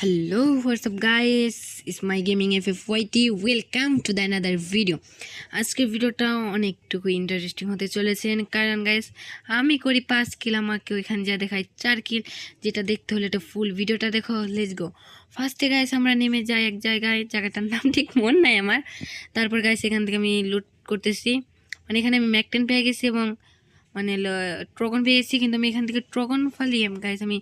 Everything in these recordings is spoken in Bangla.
Hello, what's up guys? It's my gaming FFYT. Welcome to the another video. আজকের ভিডিওটা অনেকটুকু ইন্টারেস্টিং হতে চলেছেন কারণ গাইস আমি করি পাঁচ কিল আমাকে ওইখানে যা দেখায় চার কিল যেটা দেখতে হলে এটা ফুল ভিডিওটা দেখো লেটস গো ফার্স্টে গাইস আমরা নেমে যাই এক জায়গায় জায়গাটার নাম ঠিক মন নাই আমার তারপর গাইস এখান থেকে আমি লুট করতেছি মানে এখানে আমি ম্যাকটেন পেয়ে গেছি এবং মানে ট্রগন পেয়েছি কিন্তু আমি এখান থেকে ট্রগন ফালিয়াম। গাছ আমি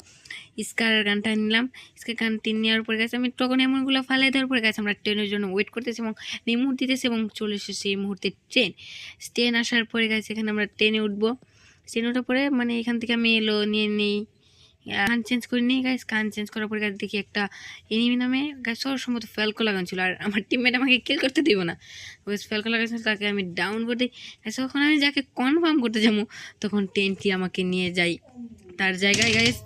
স্কার গানটা নিলাম। স্কার গানটি নেওয়ার পরে গেছে আমি ট্রগন এমনগুলো ফালাই দেওয়ার পরে গেছে আমরা ট্রেনের জন্য ওয়েট করতেছি এবং নেমুর দিতেছি এবং চলে এসেছে এই মুহূর্তে ট্রেন ট্রেন আসার পরে গেছে এখানে আমরা ট্রেনে উঠবো। ট্রেন ওঠার পরে মানে এখান থেকে আমি এলো, নিয়ে নিই। কান চেঞ্জ করে নিই গাইস কান চেঞ্জ করার পরে গাছ দেখি একটা এনিমি নামে গাছ সবার সম্ভবত ফেলকো লাগানো ছিল, আর আমার টিমমেট আমাকে কিল করতে দিব না। ওই ফেলকো লাগাচ্ছিল তাকে আমি ডাউন করে দিই গাছ আমি যাকে কনফার্ম করতে যাব, তখন ট্রেনটি আমাকে নিয়ে যাই তার জায়গায় গাইস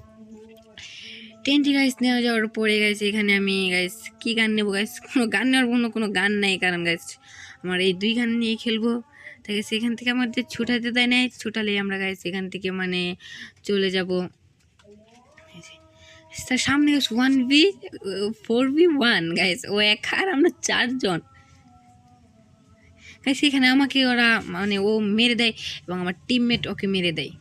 ট্রেনটি গাইস নেওয়া যাওয়ার পরে গেছে এখানে আমি গাইস কী গান নেব গাইস কোনো গান নেওয়ার কোনো কোনো গান নেই, কারণ গাইস আমার এই দুই গান নিয়ে খেলব। তাকে সেখান থেকে আমাদের ছুটাতে দেয় নাই, ছুটালেই আমরা গাইস এখান থেকে মানে চলে যাব। তার সামনে one B four B one guys ও এক আর আমরা চারজন। গাইস এখানে আমাকে ওরা মানে ও মেরে দেয় এবং আমার টিমমেট ওকে মেরে দেয়।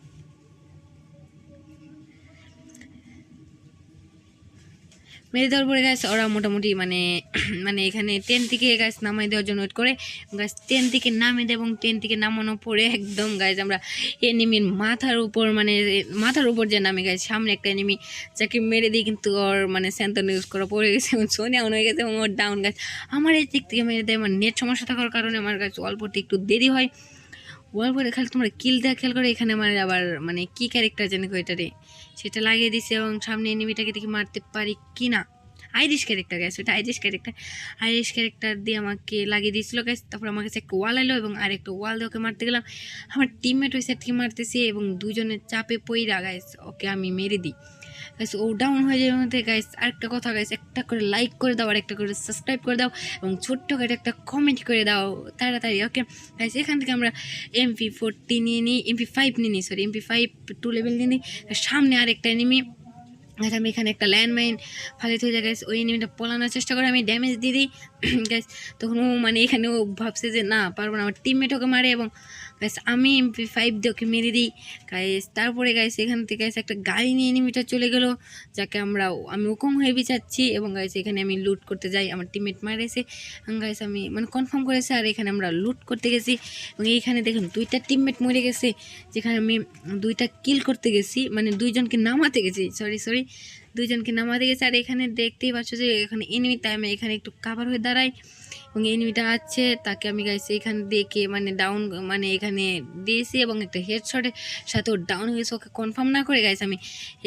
মেরে দেওয়ার পরে গাছ ওরা মোটামুটি মানে মানে এখানে ট্রেন থেকে গাছ নামাই দেওয়ার জন্য ওয়েট করে। গাছ ট্রেন থেকে নামিয়ে দেয় এবং ট্রেন থেকে নামানোর পরে একদম গাছ আমরা এনিমির মাথার উপর মানে মাথার উপর যে নামে গাছ সামনে একটা এনিমি যাকে মেরে দিই কিন্তু ওর মানে স্যান্তন ইউজ করা পড়ে গেছে এবং সোনে অন হয়ে গেছে এবং ওর ডাউন গাছ আমার এই দিক থেকে মেরে দেয়, আমার নেট সমস্যা থাকার কারণে আমার গাছ অল্পতে একটু দেরি হয়। ওয়াল পরে খালি তোমরা কিল দেওয়া খেয়াল করে এখানে আমার আবার মানে কি ক্যারেক্টার জানি ওইটারে সেটা লাগিয়ে দিছে এবং সামনে এনিমিটাকে দেখি মারতে পারি কি না আইরিশ ক্যারেক্টার গেছে ওটা আইরিশ ক্যারেক্টার আইরিশ ক্যারেক্টার দিয়ে আমাকে লাগিয়ে দিয়েছিল গাছ তারপর আমার কাছে একটা ওয়াল এলো এবং আর একটা ওয়াল দিয়ে ওকে মারতে গেলাম। আমার টিমমেট ওই সাইড থেকে মারতেছে এবং দুজনের চাপে পইরা গাইস ওকে আমি মেরে দিই। গাইস ও ডাউন হয়ে যাবে মধ্যে গাইস আরেকটা কথা গাইস একটা করে লাইক করে দাও আর একটা করে সাবস্ক্রাইব করে দাও এবং ছোট্ট করে একটা কমেন্ট করে দাও তাড়াতাড়ি ওকে গাইস এখান থেকে আমরা এমপি ফোরটি নিয়ে নিই এমপি ফাইভ নিয়ে নিই sorry MP five to level নিয়ে নিই। সামনে আরেকটা এনিমি আর আমি এখানে একটা ল্যান্ডমাইন ফালিতে হয়ে যায় গাইস ওই এনিমিটা পলানোর চেষ্টা করে, আমি ড্যামেজ দিয়ে দিই। গাইস তখন ও মানে এখানে ও ভাবছে যে, না, পারব না। আমার টিমমেট ওকে মারে এবং গাইস আমি এমপি ফাইভ দিয়ে ওকে মেরে দিই। গাইস তারপরে গাইস এখান থেকে গাইস একটা গাড়ি নিয়ে এনিমিটা চলে গেল, যাকে আমরা, আমি ওকম হয়ে বিচাচ্ছি এবং গাইস এখানে আমি লুট করতে যাই। আমার টিমমেট মারেছে। গাইস আমি মানে কনফার্ম করেছে, আর এখানে আমরা লুট করতে গেছি। এবং এইখানে দেখুন, দুইটা টিমমেট মরে গেছে, যেখানে আমি দুইটা কিল করতে গেছি মানে দুইজনকে নামাতে গেছি। সরি সরি দুইজনকে নামাতে গেছে। আর এখানে দেখতেই পাচ্ছ যে এখানে এনিমি তাই আমি এখানে একটু কাভার হয়ে দাঁড়াই এবং এনিমিটা আছে। তাকে আমি গাইছি এখানে দেখে মানে ডাউন মানে এখানে দিয়েছি এবং একটা হেডশটের সাথে ওর ডাউন হয়েছে ওকে কনফার্ম না করে গাইছি আমি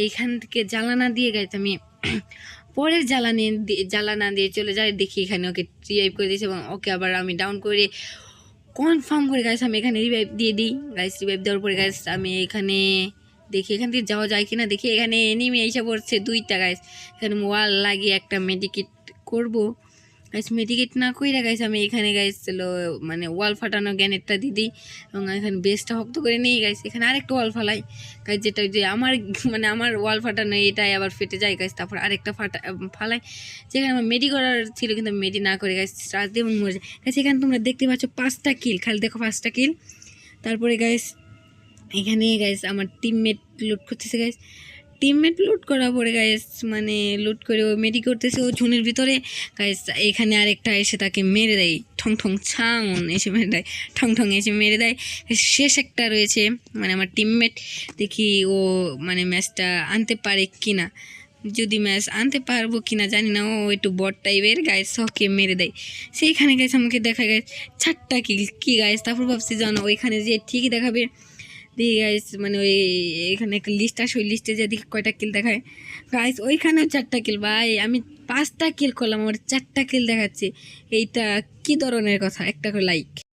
এইখান থেকে জ্বালানা দিয়ে গাইছি আমি পরের জ্বালানি জ্বালানা দিয়ে চলে যায় দেখি এখানে ওকে রিভাইভ করে দিয়েছি এবং ওকে আবার আমি ডাউন করে কনফার্ম করে গাইছি আমি এখানে রিভাইভ দিয়ে দিই। গাইস রিভাইভ দেওয়ার পরে গাইস আমি এখানে দেখি এখান থেকে যাওয়া যায় কিনা, দেখি এখানে এনিমি এসে পড়ছে দুইটা গাইস এখানে ওয়াল লাগিয়ে একটা মেডিকেট করব। গাইস মেডিকেট না কইরা গাইস আমি এখানে গাইস মানে ওয়াল ফাটানো গ্যানেটটা দিয়ে দিই এবং এখানে বেসটা শক্ত করে নিই গাইস এখানে আরেকটা ওয়াল ফালাই গাইস যেটা যে আমার মানে আমার ওয়াল ফাটানো এটাই আবার ফেটে যায় গাইস তারপর আরেকটা ফাটা ফালাই, যেখানে আমার মেডি করার ছিল, কিন্তু মেডি না করে গাইস চার্জ দিয়ে মরে যায় গাইস এখানে তোমরা দেখতে পাচ্ছ পাঁচটা কিল খালি দেখো পাঁচটা কিল তারপরে গাইস এখানে গাইস আমার টিমমেট লুট করতেছে গাইস টিমমেট লুট করার পরে গাইস মানে লুট করে ও মেডি করতেছে ও ঝুনের ভিতরে। গাইস এখানে আরেকটা এসে তাকে মেরে দেয়। ঠং ঠং ছাং এসে মেরে দেয়। ঠং ঠং এসে মেরে দেয়। শেষ একটা রয়েছে। মানে আমার টিমমেট দেখি ও মানে ম্যাচটা আনতে পারে কি না যদি ম্যাচ আনতে পারব কি না জানি না। ও একটু বট টাইপের গাইস সকে মেরে দেয়। সেইখানে গাইস আমাকে দেখা গাইস চারটা কি কি গাইস তারপর ভাবছি জানো, ওইখানে যে ঠিকই দেখাবে। দিয়ে গাইস মানে ওই এখানে একটা লিস্ট আসে, ওই লিস্টে যে দেখি কয়টা কিল দেখায়। গাইস ওইখানেও চারটা কিল ভাই। আমি পাঁচটা কিল করলাম, আমার চারটা কিল দেখাচ্ছে। এইটা কি ধরনের কথা? একটা করে লাইক